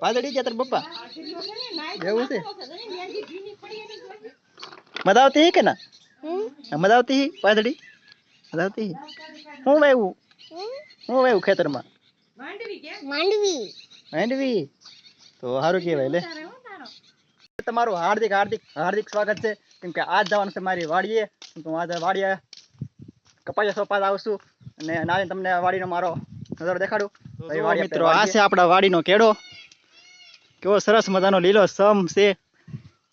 પાદડી કે તાર પપ્પા? એવું છે? મજા આવતી હી કે ના? હમ. મજા આવતી હી વાદળી મજા આવતી હી. હું વાવ્યું હું વાવ્યું ખેતરમાં? માંડવી. માંડવી? તો સારું કહેવાય લે. તમારું હાર્દિક હાર્દિક હાર્દિક સ્વાગત છે. કેમ કે આજ જવાનું છે મારી વાડીએ. તો હું આજે વાડીએ કપાયા સોપા આવશું અને નાની તમને વાડીનો મારો નજારો દેખાડું. મિત્રો આ છે આપણા વાડીનો કેળો. કેવો સરસ મજાનો લીલો સમ છે.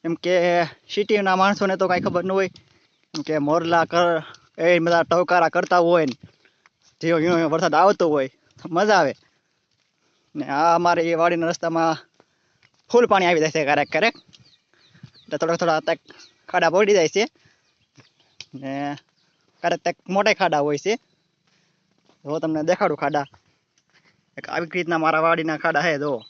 એમ કે સિટીના માણસોને તો કાંઈ ખબર ન હોય. કે મોરલા કર એ બધા ટવકારા કરતા હોય ને. જેવો ઝીણો વરસાદ આવતો હોય મજા આવે. ને આ અમારે એ વાડીના રસ્તામાં ફૂલ પાણી આવી જાય છે ક્યારેક ક્યારેક. એટલે થોડા થોડા તક ખાડા પડી જાય છે. ને ક્યારેક તક મોટા ખાડા હોય છે. જો તમને દેખાડું ખાડા. આવી રીતના મારા વાડીના ખાડા છે જો.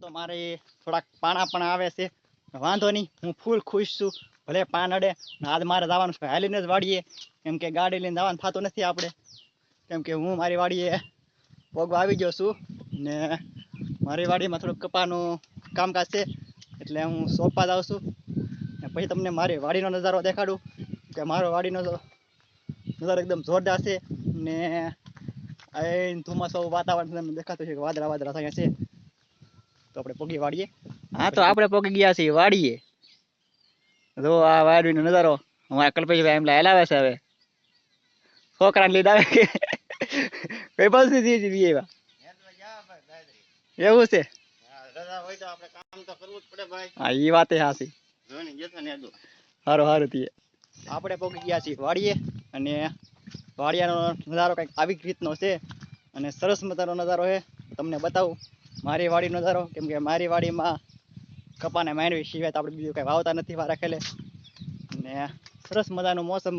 તો મારે થોડાક પાણા પણ આવે છે. વાંધો નહીં, હું ફૂલ ખુશ છું. ભલે પાન અડે આજ મારે જવાનું છે. હાલીને જ વાડીએ. કેમ કે ગાડી લઈને જવાનું થતું નથી આપણે. કેમ કે હું મારી વાડીએ પગવા આવી ગયો છું ને મારી વાડીમાં થોડુંક કપાનું કામકાજ છે. એટલે હું સોંપવા જાઉં છું. ને પછી તમને મારી વાડીનો નજારો દેખાડું. કે મારો વાડીનો નજારો એકદમ જોરદાર છે. ને આ ધુમ્મસ વાતાવરણ તમને દેખાતું છે કે વાદળા વાદળા થયા છે. તો આપણે પોગી વાળીએ. હા તો આપણે પોગી ગયા છીએ વાળીએ. જો આ વાડીનો નજારો અમારા કલ્પેશભાઈ એમ લાવે છે હવે. છોકરાને લીધા આવે કે? કઈ બાજુથી જઈએ એવા? એવું છે? હા એ વાતે હાસી સારું સારું તીએ. આપણે પોગી ગયા છીએ વાડીએ અને વાડિયાનો નજારો કંઈક આવી રીતનો છે અને સરસ મજાનો નજારો છે. તમને બતાવું મારી વાડીનો નજારો, કેમ કે મારી વાડીમાં કપાને માંડવી સિવાય તો આપણે બીજું કંઈ વાવતા નથી વા રાખેલે અને સરસ મજાનું મોસમ,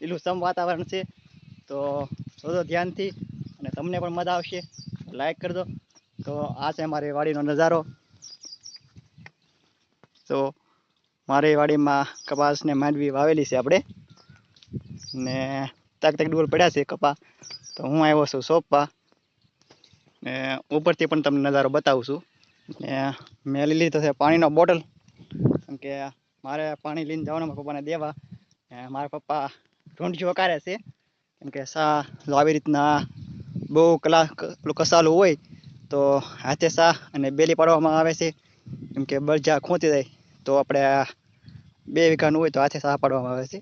લીલું સમ વાતાવરણ છે. તો જોજો ધ્યાનથી અને તમને પણ મજા આવશે. લાઈક કરજો. તો આ છે મારી વાડીનો નજારો. તો મારી વાડીમાં કપાસ ને માંડવી વાવેલી છે આપણે. ને તાક તાક ડોલ પડ્યા છે કપા. તો હું આવ્યો છું સોંપવા. ને ઉપરથી પણ તમને નજારો બતાવું છું. ને મેં લઈ લીધો છે પાણીનો બોટલ. કેમ કે મારે પાણી લઈને જવાનું પપ્પાને દેવા. મારા પપ્પા ઢૂંઢીઓ કાઢે છે. કેમ કે સા આવી રીતના બહુ કલાક કસાલું હોય તો હાથે સા અને બેલી પાડવામાં આવે છે. કેમ કે બળજા ખૂંચી જાય તો આપણે બે વીઘાનું હોય તો હાથે સા પાડવામાં આવે છે.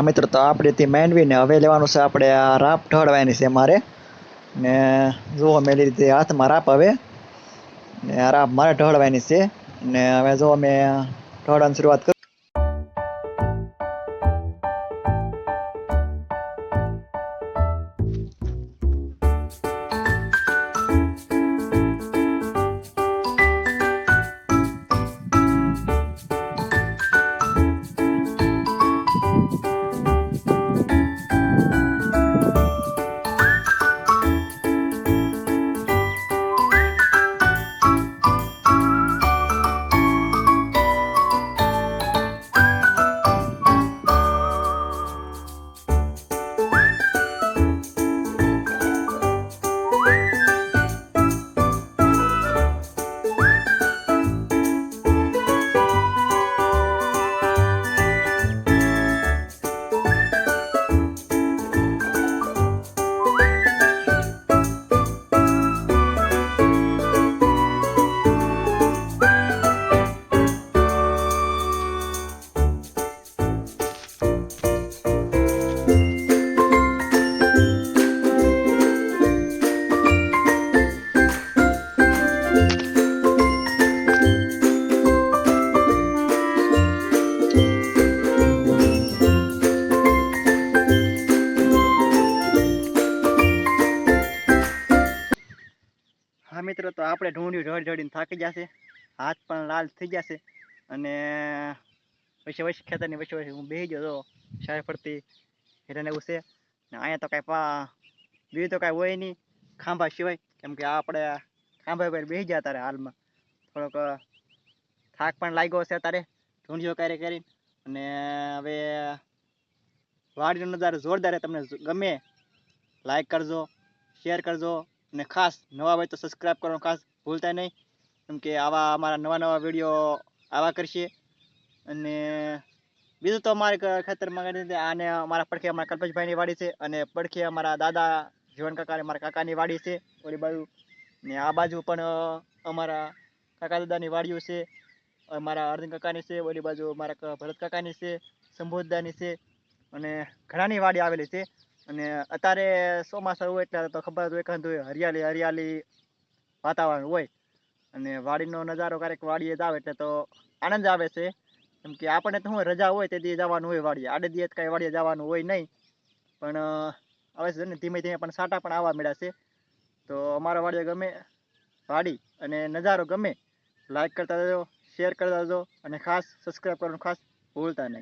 હા, મિત્રો, તો આપણે તે માંડવીને હવે લેવાનું છે આપણે આ રાપ ઢળવાની છે મારે. ને જુઓ મેં રીતે હાથમાં રાપ હવે ને આ રાપ મારે ઢળવાની છે. ને હવે જો અમે ઢળવાની શરૂઆત કરી. હા મિત્રો, તો આપણે ઢૂંઢ્યું ઢળ ઢળીને થાકી જશે. હાથ પણ લાલ થઈ જશે. અને વચ્ચે વચ્ચે ખેતરની વચ્ચે વચ્ચે હું બેસી ગયો તો શાય ફરતી હેરાને એવું ને અહીંયા તો કાંઈ પા, બીજું તો કાંઈ હોય નહીં. ખાંભા સિવાય, કેમ કે આપણે ખાંભા પર બેસી ગયા તારે હાલમાં. થોડોક થાક પણ લાગ્યો છે તારે. ઢૂંઢ્યો કરે કરીને. અને હવે વાડીનો નજારો જોરદાર તમને ગમે લાઈક કરજો શેર કરજો. અને ખાસ નવા હોય તો સબસ્ક્રાઈબ કરવાનું ખાસ ભૂલતા નહીં. કેમ કે આવા અમારા નવા નવા વીડિયો આવા કરશે. અને બીજું તો અમારે ખેતરમાં. આને અમારા પડખે અમારા કલ્પેશભાઈની વાડી છે અને પડખે અમારા દાદા, જીવન કાકાને મારા કાકાની વાડી છે ઓલી બાજુ. ને આ બાજુ પણ અમારા કાકા દાદાની વાડીઓ છે. અમારા અર્જુન કાકાની છે, ઓલી બાજુ મારા ભરત કાકાની છે, સંબોધદાની છે અને ઘણાની વાડી આવેલી છે. અને અત્યારે ચોમાસા હોય એટલે તો ખબર જ હોય હોય હરિયાળી હરિયાળી વાતાવરણ હોય. અને વાડીનો નજારો ક્યારેક વાડીએ જાવ એટલે તો આનંદ આવે છે. કેમ કે આપણને તો શું રજા હોય તે દી જવાનું હોય વાડીએ. આડે દિવસ કાંઈ વાડીએ જવાનું હોય નહીં. પણ આવે છે ને ધીમે ધીમે પણ સાટા પણ આવવા મળ્યા છે. તો અમારા વાડીએ ગમે વાડી અને નજારો ગમે લાઈક કરતા રહેજો શેર કરતા રહેજો અને ખાસ સબસ્ક્રાઈબ કરવાનું ખાસ ભૂલતા નહીં.